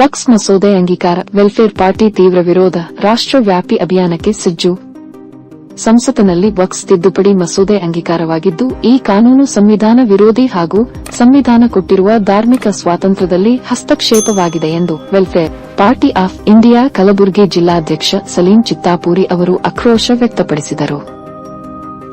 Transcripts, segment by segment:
ವಕ್ಸ್ ಮಸೂದೆ ಅಂಗೀಕಾರ, welfare party ತೀವ್ರ ವಿರೋಧ, ರಾಷ್ಟ್ರವ್ಯಾಪಿ ಅಭಿಯಾನಕ್ಕೆ ಸಜ್ಜು. ಸಂಸತ್ತಿನಲ್ಲಿ ವಕ್ಸ್ ತಿದ್ದುಪಡಿ ಮಸೂದೆ ಅಂಗೀಕಾರವಾಗಿದ್ದು, ಈ ಕಾನೂನು ಸಂವಿಧಾನ ವಿರೋಧಿ ಹಾಗೂ ಸಂವಿಧಾನ ಕೊಟ್ಟಿರುವ ಧಾರ್ಮಿಕ ಸ್ವಾತಂತ್ರ್ಯದಲ್ಲಿ ಹಸ್ತಕ್ಷೇಪವಾಗಿದೆ ಎಂದು welfare party of India Kalaburagi ಜಿಲ್ಲಾಧ್ಯಕ್ಷ ಸಲೀಂ ಚಿತ್ತಾಪೂರಿ ಅವರು ಆಕ್ರೋಶ ವ್ಯಕ್ತಪಡಿಸಿದರು.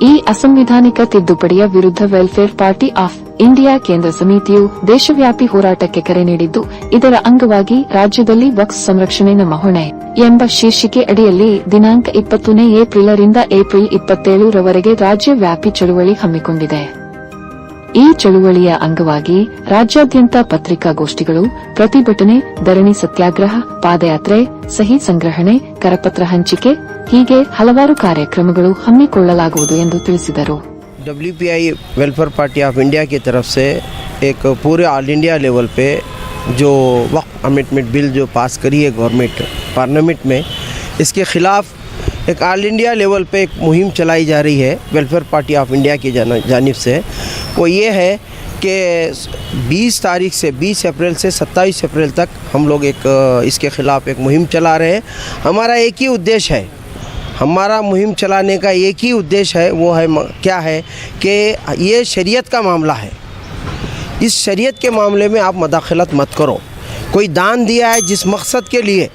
ಈ ಅಸಂವಿಧಾನಿಕ ತಿದ್ದುಪಡಿಯ ವಿರುದ್ಧ ವೆಲ್ಫೇರ್ ಪಾರ್ಟಿ ಆಫ್ ಇಂಡಿಯಾ ಕೇಂದ್ರ ಸಮಿತಿಯು ದೇಶವ್ಯಾಪಿ ಹೋರಾಟಕ್ಕೆ ಕರೆ ನೀಡಿದ್ದು, ಇದರ ಅಂಗವಾಗಿ ರಾಜ್ಯದಲ್ಲಿ ವಕ್ಸ್ ಸಂರಕ್ಷಣೆ ನಮ್ಮ ಹೊಣೆ ಎಂಬ ಶೀರ್ಷಿಕೆ ಅಡಿಯಲ್ಲಿ ದಿನಾಂಕ ಇಪ್ಪತ್ತನೇ ಏಪ್ರಿಲರಿಂದ ಏಪ್ರಿಲ್ ಇಪ್ಪತ್ತೇಳರವರೆಗೆ ರಾಜ್ಯವ್ಯಾಪಿ ಚಳುವಳಿ ಹಮ್ಮಿಕೊಂಡಿದೆ. ಈ ಚಳುವಳಿಯ ಅಂಗವಾಗಿ ರಾಜ್ಯಾದ್ಯಂತ ಪತ್ರಿಕಾಗೋಷ್ಠಿಗಳು, ಪ್ರತಿಭಟನೆ, ಧರಣಿ ಸತ್ಯಾಗ್ರಹ, ಪಾದಯಾತ್ರೆ, ಸಹಿ ಸಂಗ್ರಹಣೆ, ಕರಪತ್ರ ಹಂಚಿಕೆ, ಹೀಗೆ ಹಲವಾರು ಕಾರ್ಯಕ್ರಮಗಳು ಹಮ್ಮಿಕೊಳ್ಳಲಾಗುವುದು ಎಂದು ತಿಳಿಸಿದರು. W P I welfare party of India की तरफ़ से एक पूरे ऑल इंडिया लेवल पे जो वक्त अमेंडमेंट बिल जो पास करी है गवर्नमेंट पार्लियामेंट में, इसके ख़िलाफ़ एक ऑल इंडिया लेवल पे एक मुहिम चलाई जा रही है वेलफेयर पार्टी ऑफ़ इंडिया की जाना- जानिब से। वो ये है कि 20 तारीख से 20 अप्रैल से 27 अप्रैल तक हम लोग एक, इसके ख़िलाफ़ एक मुहिम चला रहे हैं। हमारा एक ही उद्देश्य है हमारा मुहिम चलाने का एक ही उद्देश्य है, वो है क्या है कि ये शरीयत का मामला है। इस शरीयत के मामले में आप मदाखलत मत करो। कोई दान दिया है जिस मकसद के लिए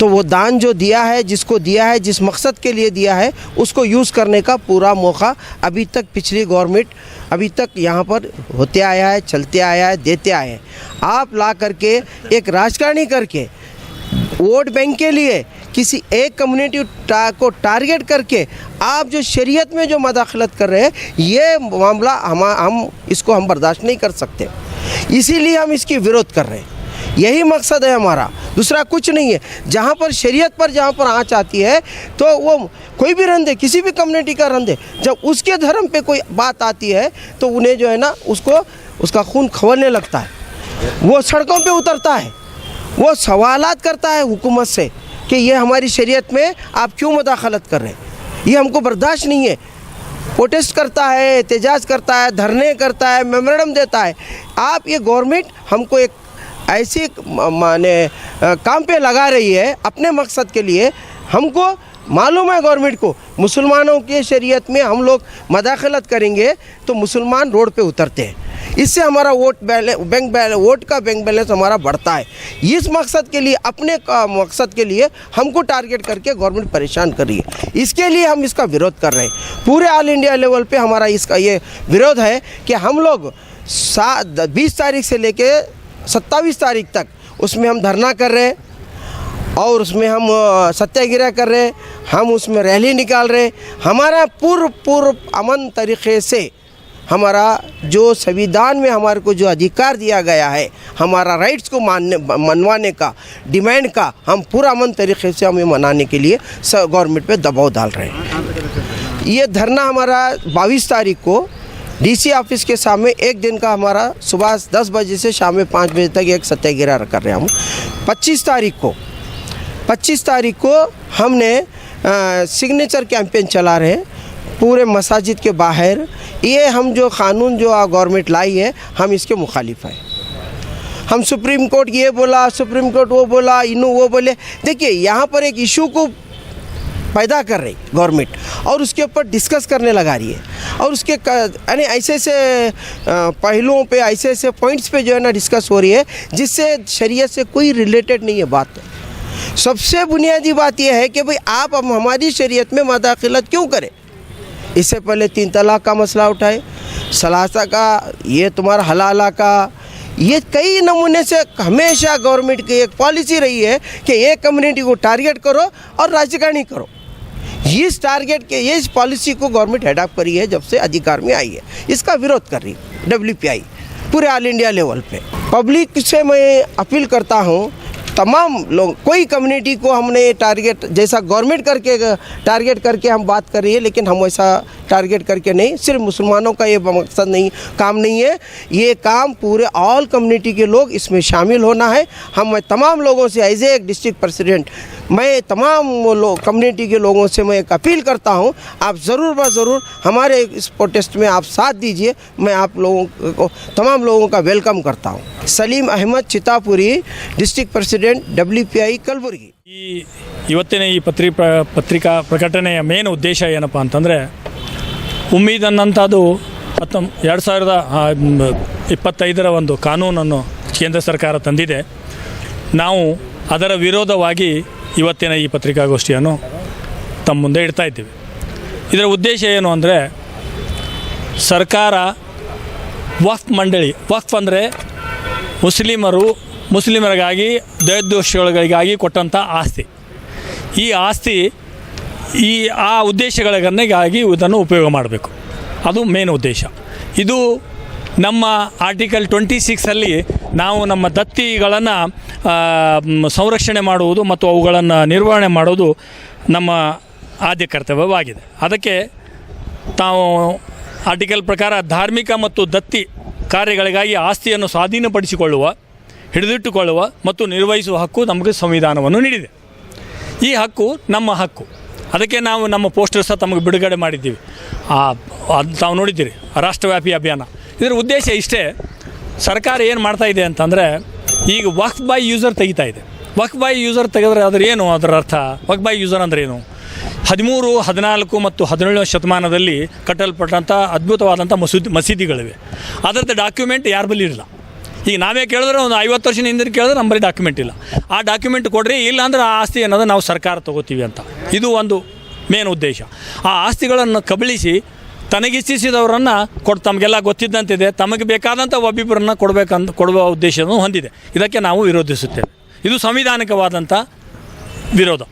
तो वो दान जो दिया है, जिसको दिया है, जिस मकसद के लिए दिया है, उसको यूज़ करने का पूरा मौका अभी तक पिछली गवर्नमेंट, अभी तक यहाँ पर होते आया है, चलते आया है, देते आए हैं। आप ला करके एक राजकारणी करके वोट बैंक के लिए किसी एक कम्युनिटी टा, को टारगेट करके आप जो शरीयत में जो मदाखलत कर रहे हैं ये मामला हम हम इसको हम बर्दाश्त नहीं कर सकते। इसीलिए हम इसकी विरोध कर रहे हैं। यही मकसद है हमारा। दूसरा कुछ नहीं है। जहाँ पर शरीयत पर जहाँ पर आँच आती है तो वो कोई भी रंधे किसी भी कम्युनिटी का रंधे जब उसके धर्म पे कोई बात आती है तो उन्हें जो है ना उसको उसका खून खवलने लगता है। वो सड़कों पे उतरता है। वो सवालात करता है हुकूमत से कि ये हमारी शरीयत में आप क्यों मदाखलत कर रहे हैं? ये हमको बर्दाश्त नहीं है। प्रोटेस्ट करता है, एहतजाज करता है, धरने करता है, मेमोरेंडम देता है। आप ये गवर्नमेंट हमको एक ऐसी माने काम पे लगा रही है अपने मकसद के लिए। हमको मालूम है गवर्नमेंट को, मुसलमानों के शरीयत में हम लोग मदाखलत करेंगे तो मुसलमान रोड पे उतरते हैं। इससे हमारा vote balance bank balance vote का बैंक बैलेंस हमारा बढ़ता है। इस मकसद के लिए, अपने मकसद के लिए हमको टारगेट करके गवर्नमेंट परेशान कर रही है। इसके लिए हम इसका विरोध कर रहे हैं। पूरे ऑल इंडिया लेवल पर हमारा इसका ये विरोध है कि हम लोग सात बीस तारीख से लेके सत्ताईस तारीख तक उसमें हम धरना कर रहे हैं और उसमें हम सत्याग्रह कर रहे हैं। हम उसमें रैली निकाल रहे हैं। हमारा पूर्व पूर्व अमन तरीके से हमारा जो संविधान में हमारे को जो अधिकार दिया गया है, हमारा राइट्स को मानने, मनवाने का डिमांड का, हम पूरा अमन तरीके से हमें मनाने के लिए गवर्नमेंट पे दबाव डाल रहे हैं। ये धरना हमारा बाईस तारीख को डीसी ऑफ़िस के सामने एक दिन का हमारा सुबह दस बजे से शाम में पाँच बजे तक एक सत्याग्रह कर रहे हैं हम। पच्चीस तारीख को 25 तारीख को हमने सिग्नेचर कैंपेन चला रहे हैं। पूरे मसाजिद के बाहर, ये हम जो कानून जो गवर्नमेंट लाई है, हम इसके मुखालिफ हैं। हम सुप्रीम कोर्ट ये बोला, सुप्रीम कोर्ट वो बोला इनू वो बोले। देखिए, यहाँ पर एक इशू को पैदा कर रही गवर्नमेंट और उसके ऊपर डिस्कस करने लगा रही है। और उसके यानी ऐसे ऐसे पहलुओं पे, ऐसे ऐसे पॉइंट्स पे जो है ना डिस्कस हो रही है, जिससे शरीयत से कोई रिलेटेड नहीं है बात। सबसे बुनियादी बात यह है कि भाई आप हम, हमारी शरीयत में मदाखलत क्यों करें? इससे पहले तीन तलाक का मसला उठाए, सलासा का, ये तुम्हारा हलाला का, ये कई नमूने से हमेशा गवर्नमेंट की एक पॉलिसी रही है कि एक कम्युनिटी को टारगेट करो और राजकारणी करो। इस टारगेट के, इस पॉलिसी को गवर्नमेंट हेडअप करी है जब से अधिकार में आई है। इसका विरोध कर रही डब्ल्यू पूरे ऑल इंडिया लेवल पे। पब्लिक से मैं अपील करता हूँ तमाम लोग, कोई कम्युनिटी को हमने टारगेट जैसा गवर्नमेंट करके टारगेट करके हम बात कर रही है, लेकिन हम वैसा टारगेट करके नहीं, सिर्फ़ मुसलमानों का ये मकसद नहीं, काम नहीं है। ये काम पूरे ऑल कम्युनिटी के लोग इसमें शामिल होना है। हम तमाम लोगों से एज ए एक डिस्ट्रिक्ट प्रेसिडेंट मैं तमाम लोग कम्युनिटी के लोगों से मैं एक अपील करता हूँ आप ज़रूर ब ज़रूर हमारे इस प्रोटेस्ट में आप साथ दीजिए मैं आप लोगों को तमाम लोगों का वेलकम करता हूँ Salim Ahmed Chitapuri district president W P I Kalaburagi ಈ ಇವತ್ತಿನ ಈ ಪತ್ರಿ ಪ್ರ ಪತ್ರಿಕಾ ಪ್ರಕಟಣೆಯ ಮೇನ್ ಉದ್ದೇಶ ಏನಪ್ಪ ಅಂತಂದರೆ ಉಮ್ಮೀದ್ ಅನ್ನಂಥದ್ದು ಹತ್ತೊಂಬ ಎರಡು ಸಾವಿರದ ಆ, ಮ್, ಇಪ್ಪತ್ತೈದರ ಒಂದು ಕಾನೂನನ್ನು ಕೇಂದ್ರ ಸರ್ಕಾರ ತಂದಿದೆ ನಾವು ಅದರ ವಿರೋಧವಾಗಿ ಇವತ್ತಿನ ಈ ಪತ್ರಿಕಾಗೋಷ್ಠಿಯನ್ನು ತಮ್ಮ ಮುಂದೆ ಇಡ್ತಾ ಇದ್ದೀವಿ. ಇದರ ಉದ್ದೇಶ ಏನು ಅಂದರೆ ಸರ್ಕಾರ ವಕ್ಫ್ ಮಂಡಳಿ, ವಕ್ಫ್ ಅಂದರೆ ಮುಸ್ಲಿಮರು, ಮುಸ್ಲಿಮರಿಗಾಗಿ ದೈದೋಷಗಳಿಗಾಗಿ ಕೊಟ್ಟಂಥ ಆಸ್ತಿ. ಈ ಆಸ್ತಿ ಈ ಆ ಉದ್ದೇಶಗಳಿಗಾಗಿ ಇದನ್ನು ಉಪಯೋಗ ಮಾಡಬೇಕು. ಅದು ಮೇನ್ ಉದ್ದೇಶ. ಇದು ನಮ್ಮ ಆರ್ಟಿಕಲ್ ಟ್ವೆಂಟಿ ಸಿಕ್ಸಲ್ಲಿ ನಾವು ನಮ್ಮ ದತ್ತಿಗಳನ್ನು ಸಂರಕ್ಷಣೆ ಮಾಡುವುದು ಮತ್ತು ಅವುಗಳನ್ನು ನಿರ್ವಹಣೆ ಮಾಡೋದು ನಮ್ಮ ಆದ್ಯ ಕರ್ತವ್ಯವಾಗಿದೆ ಅದಕ್ಕೆ ತಾವು ಆರ್ಟಿಕಲ್ ಪ್ರಕಾರ ಧಾರ್ಮಿಕ ಮತ್ತು ದತ್ತಿ ಕಾರ್ಯಗಳಿಗಾಗಿ ಆಸ್ತಿಯನ್ನು ಸ್ವಾಧೀನಪಡಿಸಿಕೊಳ್ಳುವ, ಹಿಡಿದಿಟ್ಟುಕೊಳ್ಳುವ ಮತ್ತು ನಿರ್ವಹಿಸುವ ಹಕ್ಕು ನಮಗೆ ಸಂವಿಧಾನವನ್ನು ನೀಡಿದೆ. ಈ ಹಕ್ಕು ನಮ್ಮ ಹಕ್ಕು. ಅದಕ್ಕೆ ನಾವು ನಮ್ಮ ಪೋಸ್ಟರ್ ಸಹ ತಮಗೆ ಬಿಡುಗಡೆ ಮಾಡಿದ್ದೀವಿ. ಅದು ತಾವು ನೋಡಿದ್ದೀರಿ, ರಾಷ್ಟ್ರವ್ಯಾಪಿ ಅಭಿಯಾನ. ಇದರ ಉದ್ದೇಶ ಇಷ್ಟೇ. ಸರ್ಕಾರ ಏನು ಮಾಡ್ತಾ ಇದೆ ಅಂತಂದರೆ ಈಗ ವಕ್ ಬೈ ಯೂಸರ್ ತೆಗಿತಾ ಇದೆ. ವಕ್ ಬೈ ಯೂಸರ್ ತೆಗೆದ್ರೆ ಅದ್ರ ಏನು ಅದರ ಅರ್ಥ? ವಕ್ ಬೈ ಯೂಸರ್ ಅಂದ್ರೆ ಏನು? ಹದಿಮೂರು, ಹದಿನಾಲ್ಕು ಮತ್ತು ಹದಿನೇಳನೇ ಶತಮಾನದಲ್ಲಿ ಕಟ್ಟಲ್ಪಟ್ಟಂಥ ಅದ್ಭುತವಾದಂಥ ಮಸೂದಿ ಮಸೀದಿಗಳಿವೆ. ಅದರದ್ದು ಡಾಕ್ಯುಮೆಂಟ್ ಯಾರ ಬಳಿ ಇರಲ್ಲ ಈಗ ನಾವೇ ಕೇಳಿದ್ರೆ ಒಂದು ಐವತ್ತು ವರ್ಷದ ಹಿಂದಿನ ಕೇಳಿದ್ರೆ ನಮ್ಮ ಬಳಿ ಡಾಕ್ಯುಮೆಂಟ್ ಇಲ್ಲ. ಆ ಡಾಕ್ಯುಮೆಂಟ್ ಕೊಡ್ರಿ, ಇಲ್ಲ ಅಂದ್ರೆ ಆ ಆಸ್ತಿ ಅನ್ನೋದು ನಾವು ಸರ್ಕಾರ ತಗೋತೀವಿ ಅಂತ. ಇದು ಒಂದು ಮೇನ್ ಉದ್ದೇಶ. ಆ ಆಸ್ತಿಗಳನ್ನು ಕಬಳಿಸಿ ತನಗಿಚ್ಛಿಸಿದವರನ್ನು ಕೊಡ್, ತಮಗೆಲ್ಲ ಗೊತ್ತಿದ್ದಂತಿದೆ. ತಮಗೆ ಬೇಕಾದಂಥ ಒಬ್ಬಿಬ್ಬರನ್ನು ಕೊಡಬೇಕಂತ ಕೊಡುವ ಉದ್ದೇಶವನ್ನು ಹೊಂದಿದೆ. ಇದಕ್ಕೆ ನಾವು ವಿರೋಧಿಸುತ್ತೇವೆ. ಇದು ಸಂವಿಧಾನಿಕವಾದಂಥ ವಿರೋಧ.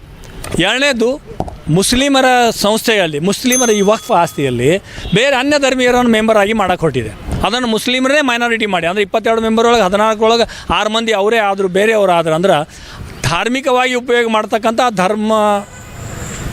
ಎರಡನೇದು, ಮುಸ್ಲಿಮರ ಸಂಸ್ಥೆಯಲ್ಲಿ, ಮುಸ್ಲಿಮರ ಈ ವಕ್ಫ್ ಆಸ್ತಿಯಲ್ಲಿ ಬೇರೆ ಅನ್ಯ ಧರ್ಮೀಯರನ್ನು ಮೆಂಬರ್ ಆಗಿ ಮಾಡಕ್ಕೆ ಹೊರಟಿದೆ. ಅದನ್ನು ಮುಸ್ಲಿಮರೇ ಮೈನಾರಿಟಿ ಮಾಡಿ. ಅಂದರೆ ಇಪ್ಪತ್ತೆರಡು ಮೆಂಬರ್ ಒಳಗೆ ಹದಿನಾಲ್ಕರೊಳಗೆ ಆರು ಮಂದಿ ಅವರೇ ಆದರೂ, ಬೇರೆಯವರು ಆದ್ರೆ ಅಂದ್ರೆ ಧಾರ್ಮಿಕವಾಗಿ ಉಪಯೋಗ ಮಾಡ್ತಕ್ಕಂಥ ಧರ್ಮ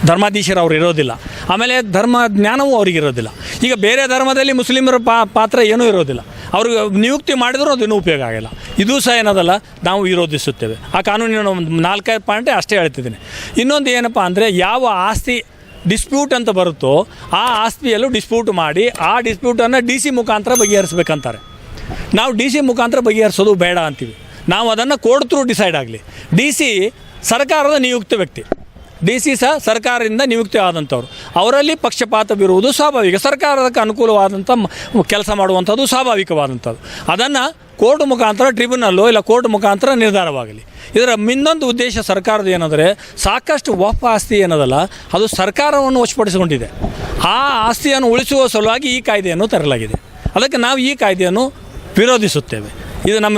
ಧರ್ಮಾಧೀಶರು ಅವ್ರು ಇರೋದಿಲ್ಲ. ಆಮೇಲೆ ಧರ್ಮ ಜ್ಞಾನವೂ ಅವ್ರಿಗೆ ಇರೋದಿಲ್ಲ. ಈಗ ಬೇರೆ ಧರ್ಮದಲ್ಲಿ ಮುಸ್ಲಿಮರ ಪಾತ್ರ ಏನೂ ಇರೋದಿಲ್ಲ. ಅವ್ರಿಗೆ ನಿಯುಕ್ತಿ ಮಾಡಿದರೂ ಅದೇನೂ ಉಪಯೋಗ ಆಗಿಲ್ಲ. ಇದು ಸಹ ಏನದಲ್ಲ, ನಾವು ವಿರೋಧಿಸುತ್ತೇವೆ. ಆ ಕಾನೂನಿನ ಒಂದು ನಾಲ್ಕೈದು ಪಾಯಿಂಟೇ ಅಷ್ಟೇ ಹೇಳ್ತಿದ್ದೀನಿ. ಇನ್ನೊಂದು ಏನಪ್ಪ ಅಂದರೆ, ಯಾವ ಆಸ್ತಿ ಡಿಸ್ಪ್ಯೂಟ್ ಅಂತ ಬರುತ್ತೋ, ಆ ಆಸ್ತಿಯಲ್ಲೂ ಡಿಸ್ಪ್ಯೂಟ್ ಮಾಡಿ, ಆ ಡಿಸ್ಪ್ಯೂಟನ್ನು ಡಿ ಸಿ ಮುಖಾಂತರ ಬಗೆಹರಿಸ್ಬೇಕಂತಾರೆ. ನಾವು ಡಿ ಸಿ ಮುಖಾಂತರ ಬಗೆಹರಿಸೋದು ಬೇಡ ಅಂತೀವಿ. ನಾವು ಅದನ್ನು ಕೋರ್ಟ್ ಥ್ರೂ ಡಿಸೈಡ್ ಆಗಲಿ. ಡಿ ಸಿ ಸರ್ಕಾರದ ನಿಯುಕ್ತ ವ್ಯಕ್ತಿ. ಡಿ ಸಿ ಸಹ ಸರ್ಕಾರದಿಂದ ನಿಯುಕ್ತಿ ಆದಂಥವ್ರು. ಅವರಲ್ಲಿ ಪಕ್ಷಪಾತವಿರುವುದು ಸ್ವಾಭಾವಿಕ. ಸರ್ಕಾರಕ್ಕೆ ಅನುಕೂಲವಾದಂಥ ಕೆಲಸ ಮಾಡುವಂಥದ್ದು ಸ್ವಾಭಾವಿಕವಾದಂಥದ್ದು. ಅದನ್ನು ಕೋರ್ಟ್ ಮುಖಾಂತರ ಟ್ರಿಬ್ಯುನಲ್ಲು ಇಲ್ಲ ಕೋರ್ಟ್ ಮುಖಾಂತರ ನಿರ್ಧಾರವಾಗಲಿ. ಇದರ ಇನ್ನೊಂದು ಉದ್ದೇಶ ಸರ್ಕಾರದ ಏನಂದರೆ ಸಾಕಷ್ಟು ವಫ್ ಆಸ್ತಿ ಏನದಲ್ಲ, ಅದು ಸರ್ಕಾರವನ್ನು ವಶಪಡಿಸಿಕೊಂಡಿದೆ. ಆ ಆಸ್ತಿಯನ್ನು ಉಳಿಸುವ ಸಲುವಾಗಿ ಈ ಕಾಯ್ದೆಯನ್ನು ತರಲಾಗಿದೆ. ಅದಕ್ಕೆ ನಾವು ಈ ಕಾಯ್ದೆಯನ್ನು ವಿರೋಧಿಸುತ್ತೇವೆ. ಇದು ನಮ್ಮ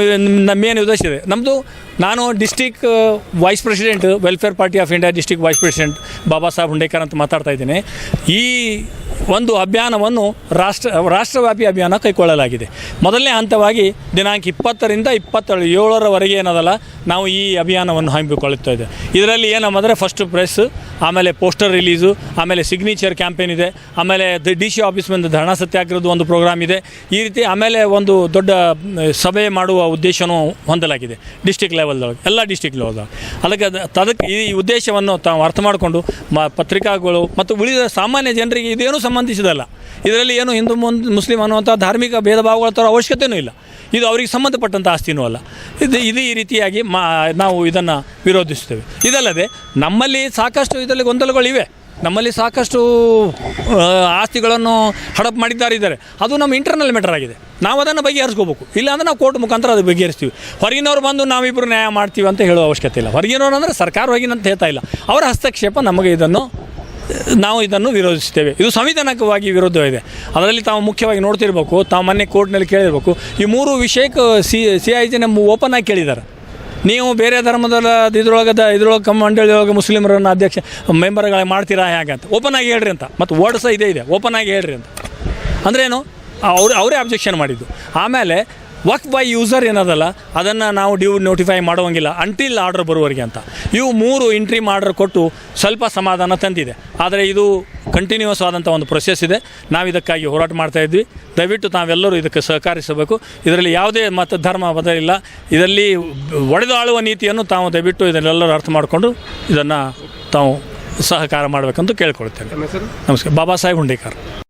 ನಮ್ಮ ಮೇನ್ ಉದ್ದೇಶ ಇದೆ. ನಮ್ಮದು ನಾನು district vice president welfare party of India district vice president Baba Saheb Hundekar ಅಂತ ಮಾತಾಡ್ತಾ ಇದ್ದೀನಿ. ಈ ಒಂದು ಅಭಿಯಾನವನ್ನು ರಾಷ್ಟ್ರ, ರಾಷ್ಟ್ರವ್ಯಾಪಿ ಅಭಿಯಾನ ಕೈಗೊಳ್ಳಲಾಗಿದೆ. ಮೊದಲನೇ ಹಂತವಾಗಿ ದಿನಾಂಕ ಇಪ್ಪತ್ತರಿಂದ ಇಪ್ಪತ್ತೇಳು, ಏಳರವರೆಗೆ ಏನದಲ್ಲ, ನಾವು ಈ ಅಭಿಯಾನವನ್ನು ಹಮ್ಮಿಕೊಳ್ಳುತ್ತಾ ಇದೆ ಇದರಲ್ಲಿ ಏನಂದರೆ ಫಸ್ಟ್ ಪ್ರೆಸ್ ಆಮೇಲೆ ಪೋಸ್ಟರ್ ರಿಲೀಸು ಆಮೇಲೆ ಸಿಗ್ನೇಚರ್ ಕ್ಯಾಂಪೇನ್ ಇದೆ, ಆಮೇಲೆ ಡಿ ಸಿ ಆಫೀಸ್ ಬಂದು ಧರಣ ಸತ್ಯಾಗ್ರಹದ ಒಂದು ಪ್ರೋಗ್ರಾಮ್ ಇದೆ. ಈ ರೀತಿ ಆಮೇಲೆ ಒಂದು ದೊಡ್ಡ ಸಭೆ ಮಾಡುವ ಉದ್ದೇಶವೂ ಹೊಂದಲಾಗಿದೆ ಡಿಸ್ಟಿಕ್ ಲೆವೆಲ್ದೊಳಗೆ ಎಲ್ಲ ಡಿಸ್ಟಿಕ್ ಲೆವೆಲ್ದೊಳಗೆ ಅದಕ್ಕೆ ಅದ- ಅದಕ್ಕೆ ಈ ಉದ್ದೇಶವನ್ನು ತಾವು ಅರ್ಥ ಮಾಡಿಕೊಂಡು, ಮ, ಪತ್ರಿಕಾಗಳು ಮತ್ತು ಉಳಿದ ಸಾಮಾನ್ಯ ಜನರಿಗೆ ಇದೇನೂ ಸಂಬಂಧಿಸಿದಲ್ಲ. ಇದರಲ್ಲಿ ಏನು ಹಿಂದೂ ಮುಸ್ಲಿಂ ಅನ್ನುವಂಥ ಧಾರ್ಮಿಕ ಭೇದ ಭಾವಗಳ ಥರ ಅವಶ್ಯಕತೆಯೂ ಇಲ್ಲ. ಇದು ಅವರಿಗೆ ಸಂಬಂಧಪಟ್ಟಂಥ ಆಸ್ತಿನೂ ಅಲ್ಲ. ಇದು ಇದು ಈ ರೀತಿಯಾಗಿ ಮಾ, ನಾವು ಇದನ್ನು ವಿರೋಧಿಸ್ತೇವೆ ಇದಲ್ಲದೆ ನಮ್ಮಲ್ಲಿ ಸಾಕಷ್ಟು ಇದರಲ್ಲಿ ಗೊಂದಲಗಳಿವೆ. ನಮ್ಮಲ್ಲಿ ಸಾಕಷ್ಟು ಆಸ್ತಿಗಳನ್ನು ಹಡಪ್ ಮಾಡಿದ್ದಾರೆ ಇದ್ದಾರೆ ಅದು ನಮ್ಮ ಇಂಟರ್ನಲ್ ಮ್ಯಾಟರ್ ಆಗಿದೆ. ನಾವು ಅದನ್ನು ಬಗೆಹರಿಸ್ಕೋಬೇಕು. ಇಲ್ಲಾಂದ್ರೆ ನಾವು ಕೋರ್ಟ್ ಮುಖಾಂತರ ಅದು ಬಗೆಹರಿಸ್ತೀವಿ. ಹೊರಗಿನವ್ರು ಬಂದು ನಾವಿಬ್ಬರು ನ್ಯಾಯ ಮಾಡ್ತೀವಿ ಅಂತ ಹೇಳೋ ಅವಶ್ಯಕತೆ ಇಲ್ಲ. ಹೊರಗಿನವ್ರು ಅಂದರೆ ಸರ್ಕಾರ ಹೊರಗಿನಂತ ಹೇಳ್ತಾ ಇಲ್ಲ. ಅವರ ಹಸ್ತಕ್ಷೇಪ ನಮಗೆ ಇದನ್ನು ನಾವು ಇದನ್ನು ವಿರೋಧಿಸ್ತೇವೆ ಇದು ಸಂವಿಧಾನಕವಾಗಿ ವಿರೋಧವಾಗಿದೆ. ಅದರಲ್ಲಿ ತಾವು ಮುಖ್ಯವಾಗಿ ನೋಡ್ತಿರ್ಬೇಕು, ತಾವು ಮೊನ್ನೆ ಕೋರ್ಟ್ನಲ್ಲಿ ಕೇಳಿರ್ಬೇಕು. ಈ ಮೂರು ವಿಷಯಕ್ಕೆ ಸಿ ಸಿ ಐ ಜಿ ನಮ್ಮ ಓಪನ್ ಆಗಿ ಕೇಳಿದ್ದಾರೆ. ನೀವು ಬೇರೆ ಧರ್ಮದ ಇದ್ರೊಳಗದ, ಇದ್ರೊಳಗೆ ಮಂಡಳಿಯೊಳಗೆ ಮುಸ್ಲಿಮರನ್ನು ಅಧ್ಯಕ್ಷ, ಮೆಂಬರ್ಗಳಾಗಿ ಮಾಡ್ತೀರಾ ಅಂತ. ಓಪನ್ ಆಗಿ ಹೇಳ್ರಿ ಅಂತ. ಮತ್ತು ವರ್ಡ್ ಸಹ ಇದೇ ಇದೆ. ಓಪನ್ ಆಗಿ ಹೇಳ್ರಿ ಅಂತ. ಅಂದ್ರೇನು ಅವ್ರು ಅವರೇ ಅಬ್ಜೆಕ್ಷನ್ ಮಾಡಿದ್ದು. ಆಮೇಲೆ ವರ್ಕ್ ಬೈ ಯೂಸರ್ ಏನದಲ್ಲ ಅದನ್ನು ನಾವು ಡ್ಯೂ ನೋಟಿಫೈ ಮಾಡುವಂಗಿಲ್ಲ ಅಂಟಿಲ್ ಆರ್ಡರ್ ಬರುವವರೆಗೆ ಅಂತ. ಇವು ಮೂರು ಎಂಟ್ರಿ ಆರ್ಡರ್ ಕೊಟ್ಟು ಸ್ವಲ್ಪ ಸಮಾಧಾನ ತಂದಿದೆ. ಆದರೆ ಇದು ಕಂಟಿನ್ಯೂಸ್ ಆದಂಥ ಒಂದು ಪ್ರೊಸೆಸ್ ಇದೆ. ನಾವು ಇದಕ್ಕಾಗಿ ಹೋರಾಟ ಮಾಡ್ತಾ ಇದ್ವಿ. ದಯವಿಟ್ಟು ನಾವೆಲ್ಲರೂ ಇದಕ್ಕೆ ಸಹಕರಿಸಬೇಕು. ಇದರಲ್ಲಿ ಯಾವುದೇ ಮತ ಧರ್ಮ ಬದಲಿಲ್ಲ ಇದರಲ್ಲಿ ಒಡೆದಾಳುವ ನೀತಿಯನ್ನು ತಾವು ದಯವಿಟ್ಟು ಇದನ್ನೆಲ್ಲರೂ ಅರ್ಥ ಮಾಡಿಕೊಂಡು ಇದನ್ನು ತಾವು ಸಹಕಾರ ಮಾಡಬೇಕಂತ ಕೇಳ್ಕೊಳ್ತೇನೆ ನಮಸ್ಕಾರ. ಬಾಬಾ ಸಾಹೇಬ್ ಹುಂಡೇಕರ್.